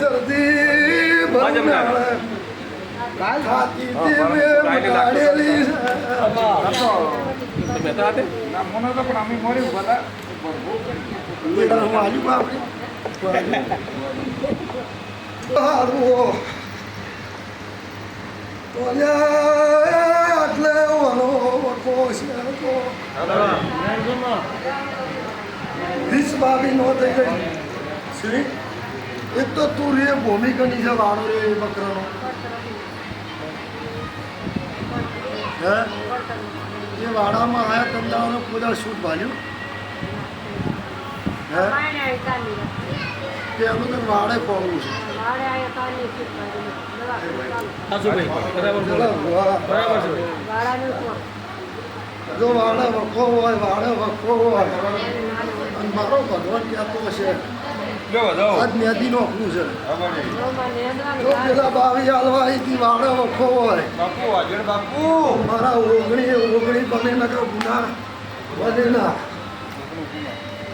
શરદી ભરનાળે ખાતી તે મેં બગાડેલી છે. તમે હતા તે ના મને તો પણ અમે મળ્યું બધા બેટાનું વાલ્યું બાપરે. હારું. એક તો તું રે ભૂમિકની છે વાળો રે એ બકરાનો. હે? એ વાડામાં આયા કંદાવાનો બધા શૂટ ભાલ્યું? હે? પેલું તો વાડે પડવું છે. જો વાડે વખો હોય વાડે વખો હોય અને મારો ભગવાન કહેતો હશે આજ મેદી નોખવું છે. બાવી હાલવા અહીંથી વાડે વખો હોય. બાપુ હાજર બાપુ. મારા ઓગણી ઓગણી બને નકર ગુના બને ના.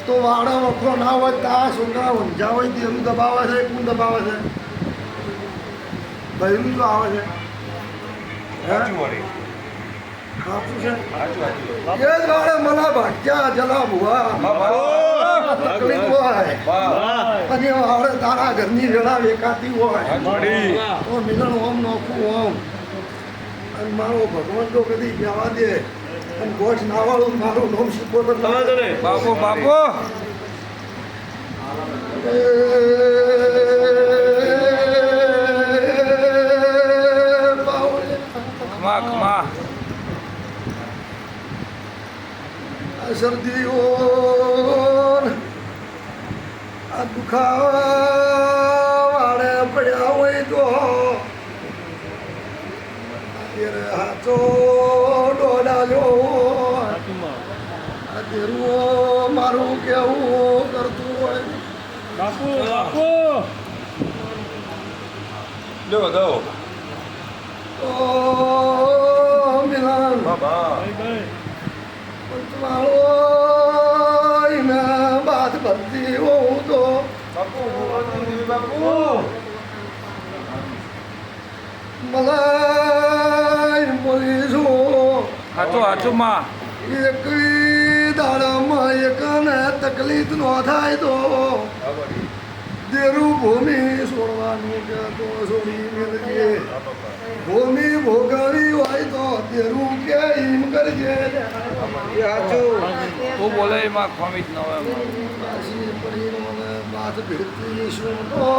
તો વાડે વખો ના હોય તો આ છોકરા ઊંઝા હોય તેનું દબાવે છે કું દબાવે છે? બહેરું તો આવે છે. ખાતું છે? એ જ વાળે મને ભાગ્યા જલા ભુવા તકલીફ હોય અને વાળે તારા ઘરની વેળા વેકાતી હોય તો મિલન ઓમ નોખું ઓમ અને મારો ભગવાન તો કદી કહેવા દે અને ગોઠ નાવાળું મારું નોમ શીખવો બાપો બાપુ ખમા. ખમા શરદીઓ મારું કેવું કરતું હોય. બાપુ બાપુ. લો જાઓ ઓ મિલન. બાબા તમારો એના બાદ ભરતી હોઉં તો. બાપુ બાપુ. મલાઈ મળીશું હાચું હાચું માં. એક દાડામાં એકને તકલીફ ન થાય તો દેરું ભૂમિ છોડવાનું કે તો છોડી મેળજે ભૂમિ ભોગવી હોય તો દેરું કે હિમ કરજે. તું બોલે એમાં ખોમી જ ન હોય બાદ ભેટતી શું તો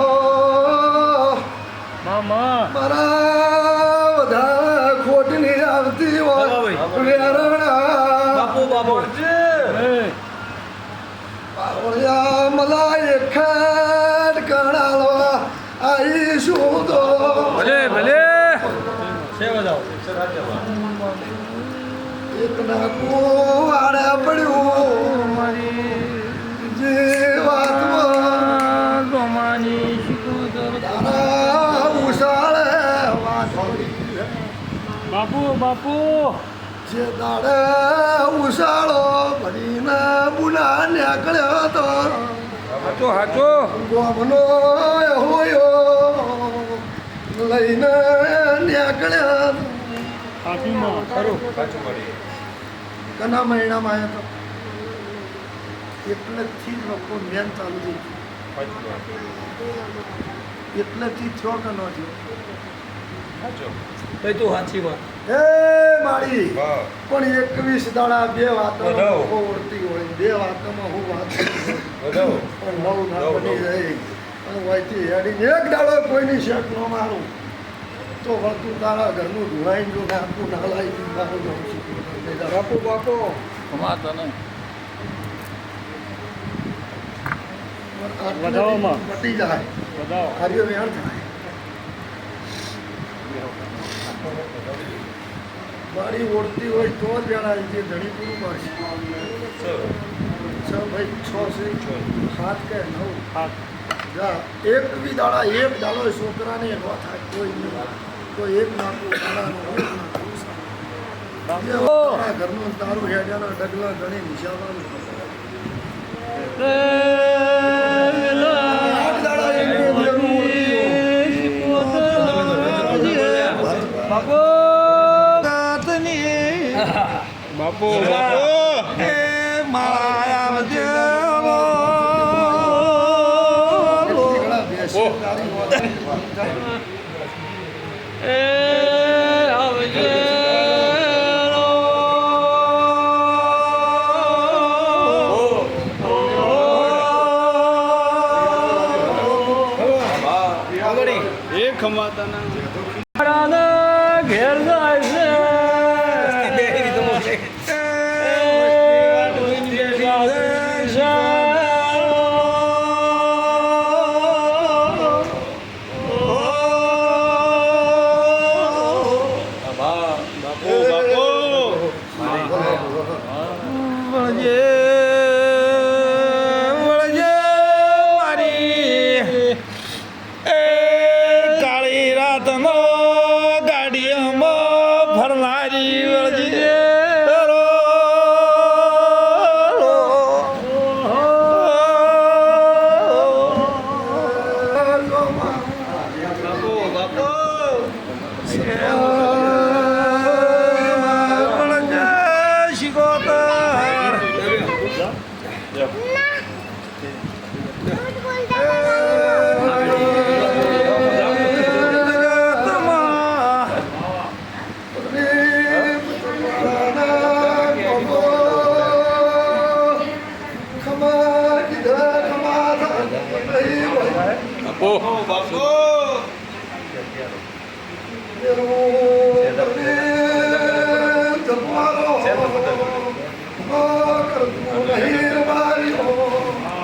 મામા. મારા બધા ખોટની આવતી હોય. વેરણા. બાપુ બાપુ. એખાડ કણાલવા આવીશું તો. ભલે ભલે. એક નાકું આડે પડ્યું જે વાતમાં તારા ઉષાળે બાપુ બાપુ. જે દાડે ઉષાળો ભરીને બુલા નીકળ્યો તો. હાચું હાચો. ગોમનો હોયો લઈને નીકળ્યા હાથીમાં ખરું. સાચું મળી કના મહિનામાં આવ્યો તો. એટલેથી લોકો મેન ચાલુ થઈ એટલેથી થયો કે ન થયો? તું સાચી વાત. એ મારી પણ એકવીસ દાડા બે વાતો. ઓળતી હોય બે વાતોમાં હું વાત નવ ના નવ, બની. જાય અને ન મારું તો તારા ઘરનું ધુવાઈને જો નાખું ના લાવી મારું નામ જાય વધાવો કાર્ય વેણ થાય મારી ઓળતી હોય તો જ છે ધણી પૂરું મળશે છ ભાઈ છ છે. સાત કે નવ? સાત. એક બી દાડા એક દાડો છોકરાને ન કોઈ કોઈ એક નાખું દાડાનો ઘરનું તારું હેડ્યાના ડગલા ગણી નિશાવાનું બાપુ. બાપુ. મારા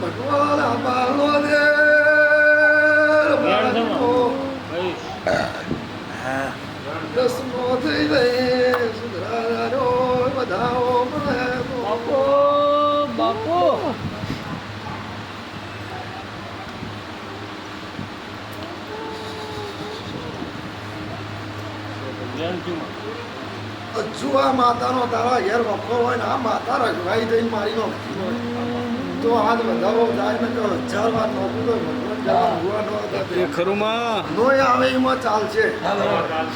ભગવાન દે બાળકો. દસમો થઈ જાય સુધરાનો બધાઓ મને બાપુ બાપુ હજુ આ માતાનો તારા ઘેર વખો હોય ને આ માતા રખવાઈ જઈને મારી નો તો હાથ વધારો જાય ને તો હજાર વાર નોકું તો ભગવાન. ખરું માં. નોય આવે એમાં ચાલશે.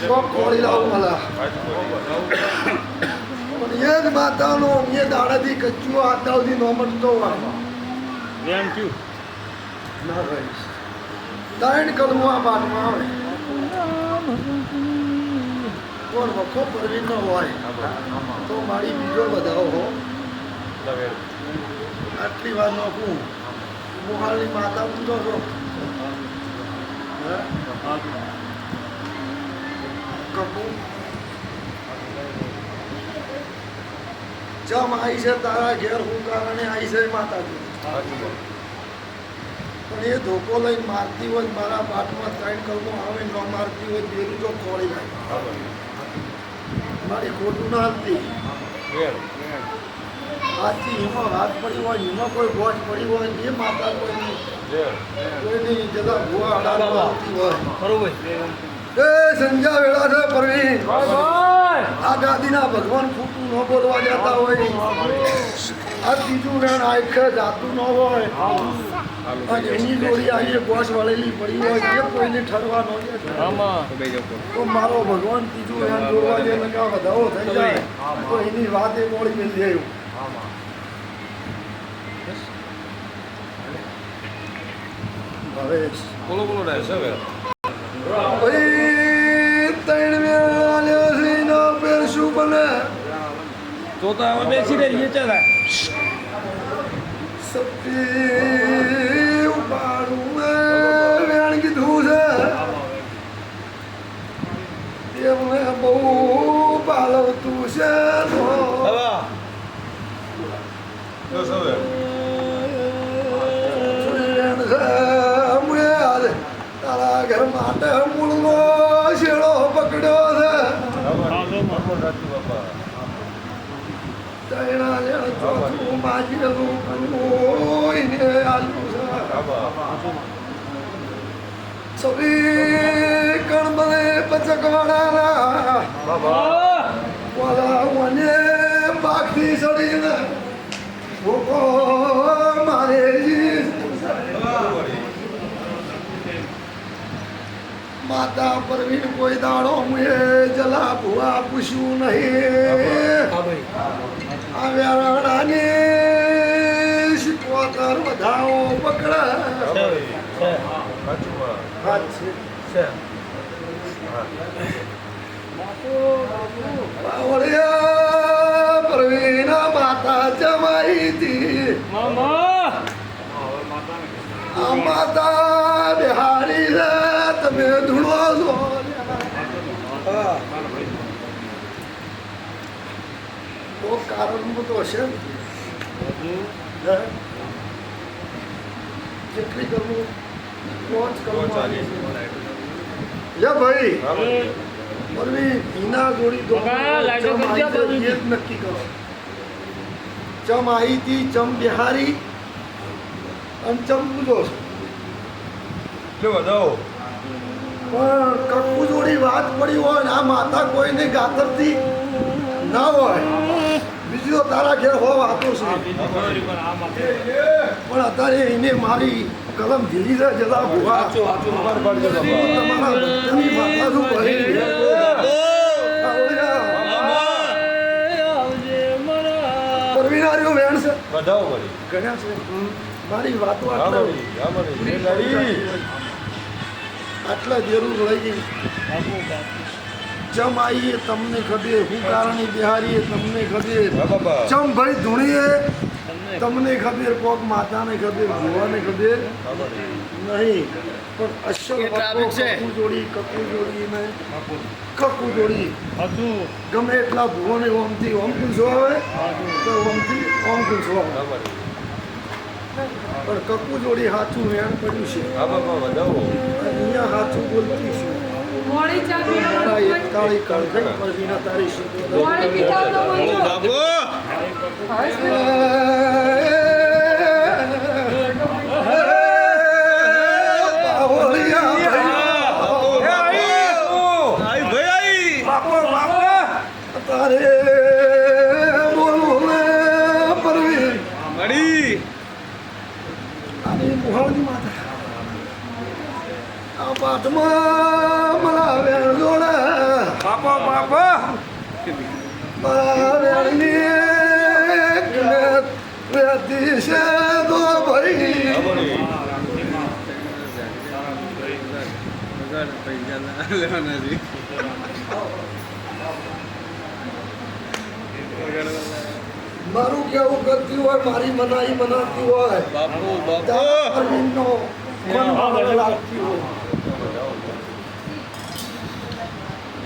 કોક ખોળી લાવું મલા પણ એ જ માતાનો એ દાડાથી કચ્ચું આતા સુધી નો મળતો હોય. વેમ થયું ના ભાઈ. ત્રણ કલમો આ પાઠમાં આવે. કોણ વખો પરવી નો હોય. તો મારી બીજો હો. આટલી વાર નોખું મોહાલની માતા પૂછો છો. હે? કપૂ. જમ આવી છે તારા ઘેર, હું કારણે આવી છે માતાજી. પણ એ ધોકો લઈને મારતી હોય મારા પાઠમાં ત્રણ કલમો આવે ન મારતી હોય બેરું તો ખોળી જાય મારી ખોટું ના હતી હાથથી હિમા હાથ પડી હોય હિમા કોઈ ગોઠ પડી હોય ને એ માતા કોઈની. કોઈની જતા ભૂવા અડાડવા આવતી હોય. બરોબર એ સંજ્ઞા વેળા છે પરવીન આ ગાદીના ભગવાન ખોટું ન બોલવા જતા હોય. આ ત્રીજું રેણ આખે જાતું ન હોય. એની જોડી આજે ગોશ વાળેલી પડી હોય એ કોઈને ઠરવા ન તો મારો ભગવાન ત્રીજું રેણ જોડવા જે વધાવો થઈ જાય તો એની વાત એ મોડી મિલી જાય હવે બોલો બોલો રહેશે હવે. ભાઈ ત્રણ વેળા લ્યો છે પેર શું બને? તો તો હવે બેસી રહીએ ચાલે. સતી સવી કણ મને પચકવાડાના વાલા મને બાગથી સડીને ભૂકો મારે માતા પરવીન કોઈ દાડો મુએ જલા ભુવા પૂછ્યું નહીં. આવ્યા રાણાની શીખવાતર વધાવો પકડા. બાવળિયા પ્રવીણા માતા જમાઈ હતી. મામા! આ માતા બિહારી તમે ધૂળો છો હા. ને. યા ભાઈ. પરવી ભીના જોડી દો ચમ એ નક્કી કરો. બિહારી. અને ચમ પૂજો છે. પણ કક્કુ જોડી વાત પડી હોય આ માતા કોઈને ગાતરથી ના હોય. બીજો તારા ઘેર હોવા છે. પણ અત્યારે એને મારી કલમ ધીરી જતા ભૂવા તમારા બધાની માથા ભરી પરવીનારીઓ વેણ છે. ગણ્યા છે. મારી વાતો આટલા આટલા જરૂર લઈ ગઈ ચમ આઈએ તમને ખબર હું કારણી બિહારીએ તમને ખબર. ચમ ભાઈ ધૂણીએ તમને ખબર કોક માતાને ખબર ભગવાને ખબર. નહીં પણ અસલ. કકુ જોડી કપુ જોડી ને કકુ જોડી. ગમે એટલા ભુવોને ઓમથી ઓમ પૂછો આવે તો ઓમથી ઓમ પૂછો આવે પણ કકુ જોડી સાચું વેણ પડ્યું છે. અહીંયા સાચું બોલતી છું. મોડી ચા મારા કાળી એકતાળી કણખઈ પર વિના તારી મોડી પીતા તો ને પરવી માતા આ પાઠમાં છે તો ભાઈ મારું કેવું કરતી હોય મારી મનાઈ મનાતી હોય. બાપુ બાપુ. લાગતી હોય.